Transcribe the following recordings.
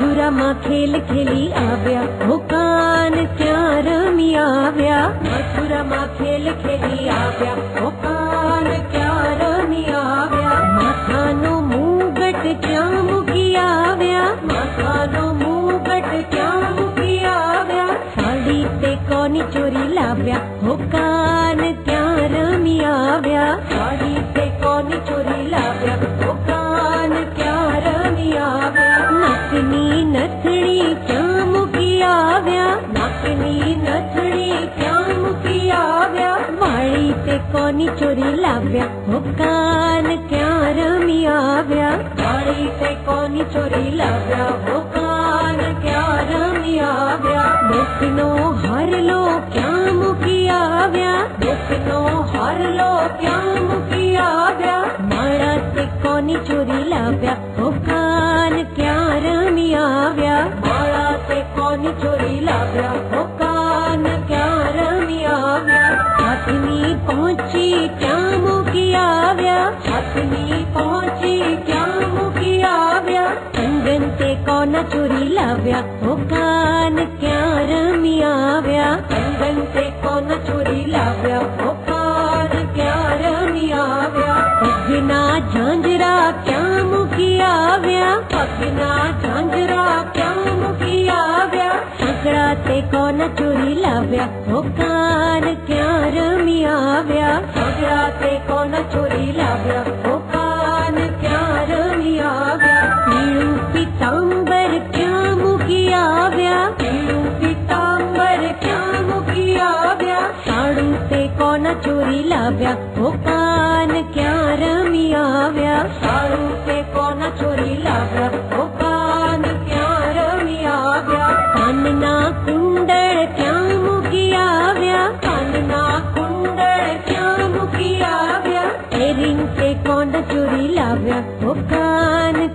मथुरा माँ खेल खेली आव्या भुकान क्या रमी आव्या। मथुरा माँ खेल खेली आव्या भुकान क्या रमी आव्या। मथानो मुगट क्या मुकी आव्या, मथानो मुगट क्या मुकी आव्या। साड़ी ते कोनी चोरी लाव्या भुकान क्या रमी आव्या। साड़ी ते कोनी चोरी लाव्या नाकनी नथड़ी क्यों मुकी आव्या नाकनी नथड़ी क्यों मुकी आव्या वाली ते कोनी चोरी लाव्या, हो कान क्यों रमी आव्या। वाली ते कोनी चोरी लाव्या, हो कान क्यों रमी आव्या। देखनो हर लो क्या मुकी आव्या, देखनो हर लो क्या कोनी चोरी लाव्या कान क्या रमी आव्या हाथनी पहुँची क्या मुकी आव्या हाथनी पहुँची क्या मुकी आव्या कंगन ते चोरी कान क्या रमी आव्या कंगन ते चोरी क्या झांझरा क्या मुकी आव्या पगना झांझरा क्या जगराते कोन चोरी लाव्या? हो कान क्या रमी आव्या जगराते कोन चोरी लाव्या? हो कान क्या रमी आव्या पीळू पितांबर क्या मुकी आव्या पीळू पितांबर क्या मुकी आव्या साडू ते कौन चोरी लाव्या? हो कान क्या रमी आव्या साडू ते कौन चोरी लाव्या? ਕੁੰਡੜ ਕਿਉਂ ਮੁਕਿਆ ਵਿਆ ਕੰਨਾ ਕੁੰਡੜ ਕਿਉਂ ਮੁਕਿਆ ਵਿਆ ਤੇਰੀ ਤੇ ਚੋਰੀ ਲਾਵਿਆ। ਉਹ ਕਾਨ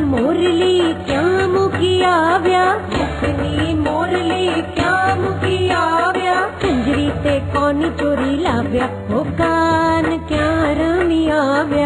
ਮੋਰਲੀ ਕਿਉਂ ਮੁਕਿਆ ਵਿਆ ਮੁਕਨੀ ਮੋਰਲੀ ਤੇ ਕੌਣ ਚੋਰੀ ਲਾਵਿਆ। ਉਹ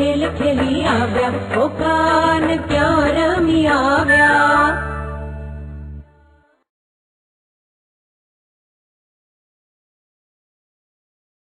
खेल खेलियाव्या ओ कान क्यों रमियाव्या